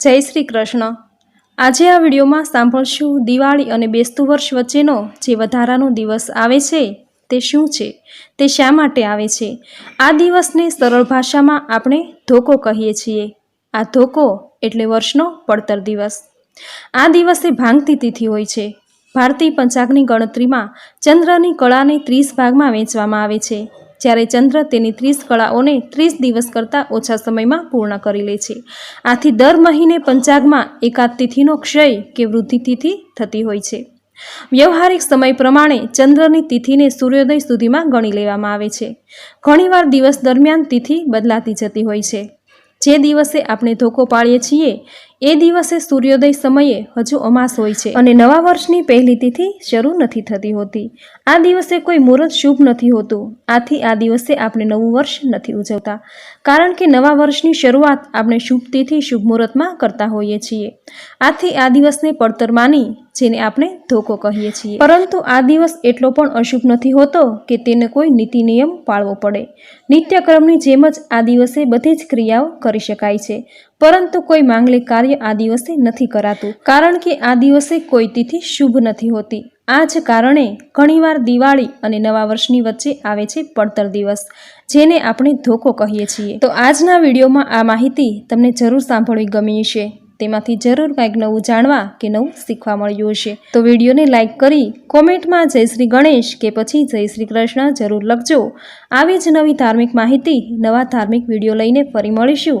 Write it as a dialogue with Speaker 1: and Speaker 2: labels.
Speaker 1: જય શ્રી કૃષ્ણ. આજે આ વિડીયોમાં સાંભળશું દિવાળી અને બેસતું વર્ષ વચ્ચેનો જે વધારાનો દિવસ આવે છે તે શું છે? તે શા માટે આવે છે? આ દિવસને સરળ ભાષામાં આપણે ધોકો કહીએ છીએ. આ ધોકો એટલે વર્ષનો પડતર દિવસ. આ દિવસે ભાંગતી તિથિ હોય છે. ભારતીય પંચાગની ગણતરીમાં ચંદ્રની કળાને ત્રીસ ભાગમાં વહેંચવામાં આવે છે. જ્યારે ચંદ્ર તેની ત્રીસ કળાઓને ત્રીસ દિવસ કરતાં ઓછા સમયમાં પૂર્ણ કરી લે છે. આથી દર મહિને પંચાગમાં એકાદ તિથિનો ક્ષય કે વૃદ્ધિ તિથિ થતી હોય છે. વ્યવહારિક સમય પ્રમાણે ચંદ્રની તિથિને સૂર્યોદય સુધીમાં ગણી લેવામાં આવે છે. ઘણીવાર દિવસ દરમિયાન તિથિ બદલાતી જતી હોય છે. જે દિવસે આપણે ધોકો પાડીએ છીએ એ દિવસે સૂર્યોદય સમયે હજુ અમાસ હોય છે અને નવા વર્ષની પહેલી તિથિ શરૂ નથી થતી હોતી. આ દિવસે કોઈ મુહૂર્ત શુભ નથી હોતું. આથી આ દિવસે આપણે નવું વર્ષ નથી ઉજવતા. કારણ કે નવા વર્ષની શરૂઆત આપણે શુભ તિથિ, શુભ મુહૂર્તમાં કરતા હોઈએ છીએ. આથી આ દિવસને પડતર માની જેને આપણે ધોકો કહીએ છીએ. પરંતુ આ દિવસ એટલો પણ અશુભ નથી હોતો કે તેને કોઈ નીતિ નિયમ પાળવો પડે. નિત્યક્રમની જેમ જ આ દિવસે બધી જ ક્રિયાઓ કરી શકાય છે. પરંતુ કોઈ માંગલિક કાર્ય આ દિવસે નથી કરાતું, કારણ કે આ દિવસે કોઈ તિથિ શુભ નથી હોતી. આ જ કારણે ઘણીવાર દિવાળી અને નવા વર્ષની વચ્ચે આવે છે પડતર દિવસ, જેને આપણે ધોકો કહીએ છીએ. તો આજના વિડીયોમાં આ માહિતી તમને જરૂર સાંભળવી ગમી હશે. તેમાંથી જરૂર કંઈક નવું જાણવા કે નવું શીખવા મળ્યું હશે. તો વિડીયોને લાઇક કરી કોમેન્ટમાં જય શ્રી ગણેશ કે પછી જય શ્રી કૃષ્ણ જરૂર લખજો. આવી જ નવી ધાર્મિક માહિતી, નવા ધાર્મિક વીડિયો લઈને ફરી મળીશું.